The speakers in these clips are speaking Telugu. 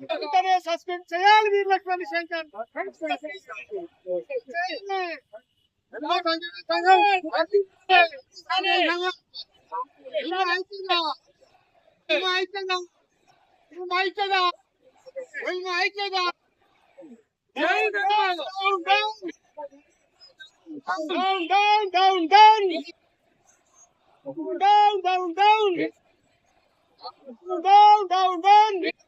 వెంటనే సస్పెండ్ చేయాలి వీర Laxman Shankar Down, down, down, down. Down, down, down. Down, down, down.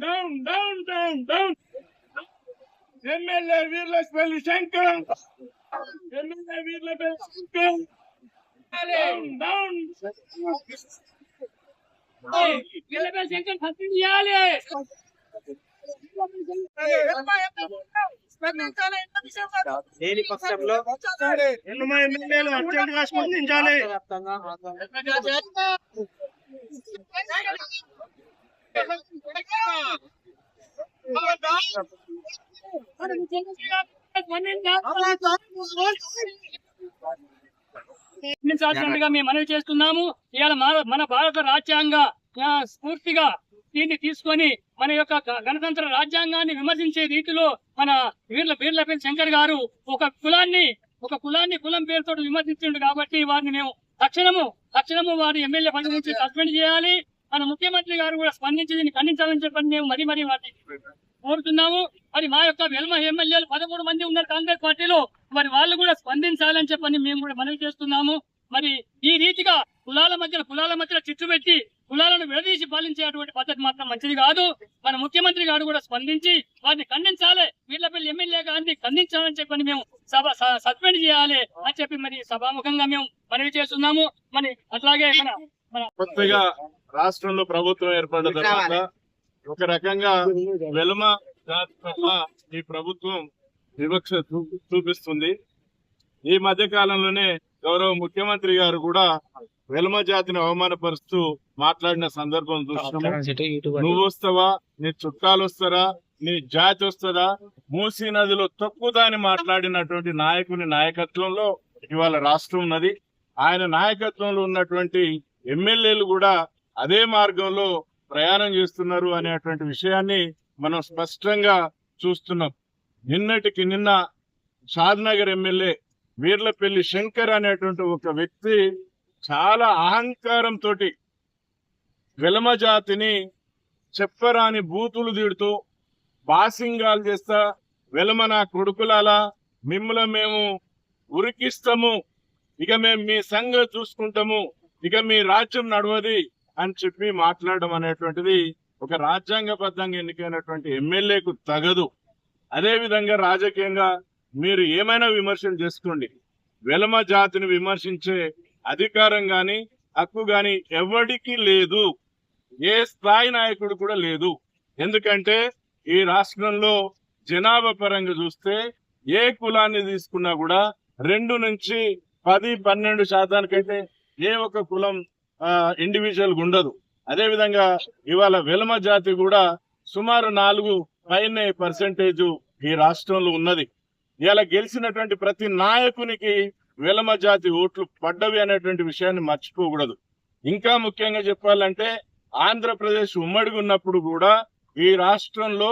down down down down MLA Veerlapalli Shankar MLA Veerlapalli Shankar down down Veerlapalli Shankar suspend చేయాలి లేని పక్షంలో ఎన్నమా ఎమ్మెల్యేలు అర్జెంటుగా స్పందించాలి నిర్మించాల్సినట్టుగా మేము మనవి చేస్తున్నాము. ఇవాళ మన- భారత రాజ్యాంగ స్ఫూర్తిగా దీన్ని తీసుకొని మన యొక్క గణతంత్ర రాజ్యాంగాన్ని విమర్శించే రీతిలో మన వీర్ల వీర్లపల్లి శంకర్ గారు ఒక కులాన్ని ఒక కులాన్ని కులం పేరుతో విమర్శించిండు కాబట్టి వారిని మేము తక్షణము తక్షణము వారి ఎమ్మెల్యే పదవి నుంచి సస్పెండ్ చేయాలి. మన ముఖ్యమంత్రి గారు కూడా స్పందించి దీన్ని ఖండించాలని చెప్పని మేము మరీ మరీ కోరుతున్నాము. మరి మా యొక్క వెల్మ ఎమ్మెల్యేలు పదమూడు మంది ఉన్నారు కాంగ్రెస్ పార్టీలో. మరి వాళ్ళు కూడా స్పందించాలని చెప్పని మేము కూడా మనవి చేస్తున్నాము. మరి ఈ రీతిగా కులాల మధ్యన కులాల మధ్యన చిచ్చు పెట్టి కులాలను విడదీసి పాలించేటువంటి పద్ధతి మాత్రం మంచిది కాదు. మన ముఖ్యమంత్రి గారు కూడా స్పందించి వారిని ఖండించాలి. వీళ్ళపల్లి ఎమ్మెల్యే గారిని ఖండించాలని చెప్పని మేము సభ స- సస్పెండ్ చేయాలి అని చెప్పి మరి సభాముఖంగా మేము మనవి చేస్తున్నాము. మరి అట్లాగే మన కొత్తగా రాష్ట్రంలో ప్రభుత్వం ఏర్పడిన తర్వాత ఒక రకంగా వెలుమ ఈ ప్రభుత్వం వివక్ష చూ- చూపిస్తుంది. ఈ మధ్య కాలంలోనే గౌరవ ముఖ్యమంత్రి గారు కూడా వెలుమ జాతిని అవమానపరుస్తూ మాట్లాడిన సందర్భం చూసినాము. నువ్వు వస్తావా? నీ చుట్టాలు వస్తారా? నీ జాతి వస్తుందా? మూసీ నదిలో తక్కువదాని మాట్లాడినటువంటి నాయకుని నాయకత్వంలో ఇవాళ రాష్ట్రం ఉన్నది. ఆయన నాయకత్వంలో ఉన్నటువంటి ఎమ్మెల్యేలు కూడా అదే మార్గంలో ప్రయాణం చేస్తున్నారు అనేటువంటి విషయాన్ని మనం స్పష్టంగా చూస్తున్నాం. నిన్నటికి నిన్న షాద్నగర్ ఎమ్మెల్యే వీర్లపల్లి శంకర్ అనేటువంటి ఒక వ్యక్తి చాలా అహంకారంతో వెలమ జాతిని చెప్పరాని బూతులు తీడుతూ బాసింగాలు చేస్తా వెలమ నా కొడుకులాలా మిమ్మల్ని మేము ఉరికిస్తాము ఇక మేము మీ సంగతి చూసుకుంటాము ఇక మీ రాజ్యం నడవది అని చెప్పి మాట్లాడడం అనేటువంటిది ఒక రాజ్యాంగబద్ధంగా ఎన్నికైనటువంటి ఎమ్మెల్యేకు తగదు. అదే విధంగా రాజకీయంగా మీరు ఏమైనా విమర్శలు చేసుకోండి. వెలమ జాతిని విమర్శించే అధికారం గాని హక్కు గాని ఎవడికి లేదు. ఏ స్థాయి నాయకుడు కూడా లేదు. ఎందుకంటే ఈ రాష్ట్రంలో జనాభా పరంగా చూస్తే ఏ కులాన్ని తీసుకున్నా కూడా రెండు నుంచి పది పన్నెండు శాతానికైతే ఏ ఒక్క కులం ఇండివిజువల్ ఉండదు. అదే విధంగా ఇవాళ వెలమ జాతి కూడా సుమారు నాలుగు పైన పర్సెంటేజ్ ఈ రాష్ట్రంలో ఉన్నది. ఇలా గెలిచినటువంటి ప్రతి నాయకునికి వెలమ జాతి ఓట్లు పడ్డవి అనేటువంటి విషయాన్ని మర్చిపోకూడదు. ఇంకా ముఖ్యంగా చెప్పాలంటే ఆంధ్రప్రదేశ్ ఉమ్మడిగా ఉన్నప్పుడు కూడా ఈ రాష్ట్రంలో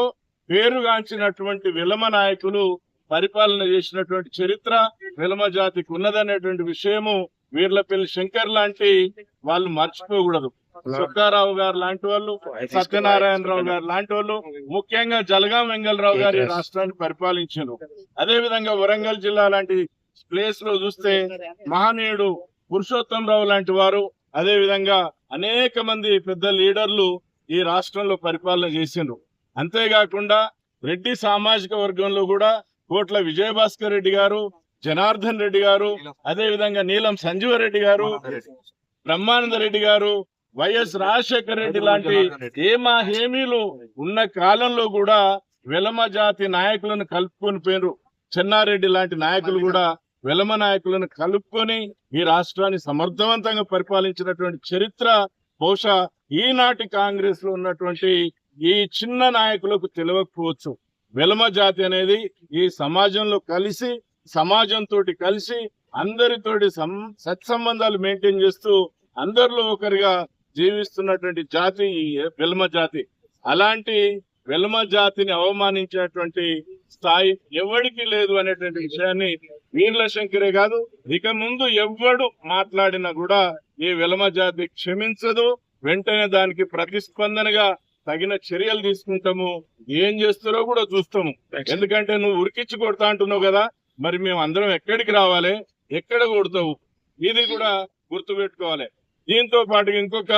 పేరుగాంచినటువంటి విలమ నాయకులు పరిపాలన చేసినటువంటి చరిత్ర విలమ జాతికి ఉన్నదనేటువంటి విషయము వీర్లపల్లి శంకర్ లాంటి వాళ్ళు మర్చిపోకూడదు. సుక్కారావు గారు లాంటి వాళ్ళు సత్యనారాయణరావు గారు లాంటి వాళ్ళు ముఖ్యంగా జలగాం వెంగళరావు గారు ఈ రాష్ట్రాన్ని పరిపాలించారు. అదే విధంగా వరంగల్ జిల్లా లాంటి ప్లేస్లో చూస్తే మహనీయుడు పురుషోత్తం రావు లాంటి వారు అదే విధంగా అనేక మంది పెద్ద లీడర్లు ఈ రాష్ట్రంలో పరిపాలన చేసిండ్రు. అంతేకాకుండా రెడ్డి సామాజిక వర్గంలో కూడా కోట్ల విజయభాస్కర్ రెడ్డి గారు జనార్దన్ రెడ్డి గారు అదే విధంగా నీలం సంజీవరెడ్డి గారు బ్రహ్మానంద రెడ్డి గారు వైఎస్ రాజశేఖర రెడ్డి లాంటి హేమ హేమీలు ఉన్న కాలంలో కూడా వెలమ జాతి నాయకులను కలుపుకొని పోయినరు చెన్నారెడ్డి లాంటి నాయకులు కూడా వెలమ నాయకులను కలుపుకొని ఈ రాష్ట్రాన్ని సమర్థవంతంగా పరిపాలించినటువంటి చరిత్ర బహుశా ఈనాటి కాంగ్రెస్లో ఉన్నటువంటి ఈ చిన్న నాయకులకు తెలియకపోవచ్చు. వెలమ జాతి అనేది ఈ సమాజంలో కలిసి సమాజంతో కలిసి అందరితోటి సత్సంబంధాలు మెయింటైన్ చేస్తూ అందరిలో ఒకరిగా జీవిస్తున్నటువంటి జాతి ఈ వెలమ జాతి. అలాంటి వెలమ జాతిని అవమానించేటువంటి స్థాయి ఎవరికి లేదు అనేటువంటి విషయాన్ని వీర్ల శంకరే కాదు ఇక ముందు ఎవ్వడు మాట్లాడినా కూడా ఈ వెలమ జాతి క్షమించదు వెంటనే దానికి ప్రతిస్పందనగా తగిన చర్యలు తీసుకుంటాము ఏం చేస్తారో కూడా చూస్తాము. ఎందుకంటే నువ్వు ఉరికిచ్చి కొడతా అంటున్నావు కదా మరి మేము అందరం ఎక్కడికి రావాలి? ఎక్కడ కొడతావు? ఇది కూడా గుర్తుపెట్టుకోవాలి దీంతో పాటు ఇంకొక